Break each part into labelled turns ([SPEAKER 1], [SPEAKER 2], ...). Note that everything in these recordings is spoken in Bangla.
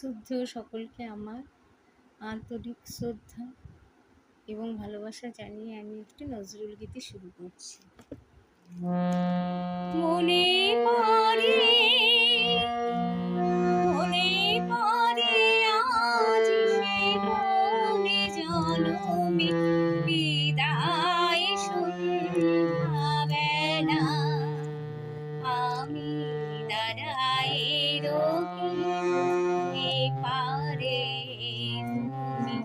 [SPEAKER 1] শুদ্ধ সকলকে আমার আন্তরিক শ্রদ্ধা এবং ভালোবাসা জানিয়ে আমি একটি নজরুল গীতি শুরু করছি। মনে সন্ধ্যাবেলা আমি রোগী। পারে তুমি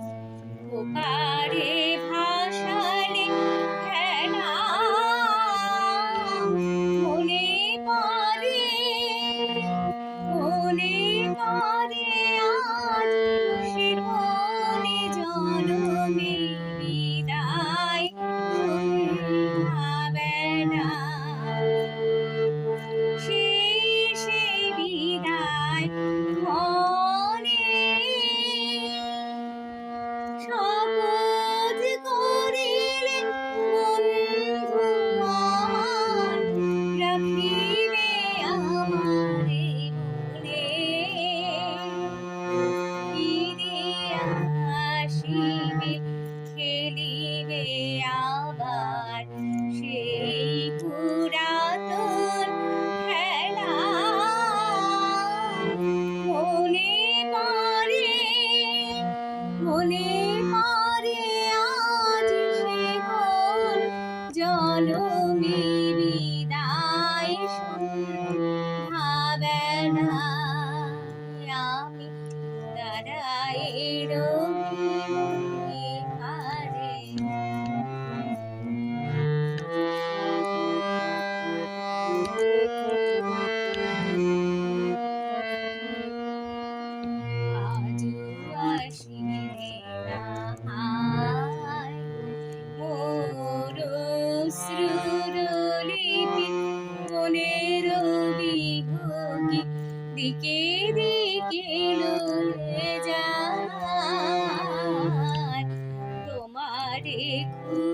[SPEAKER 1] week.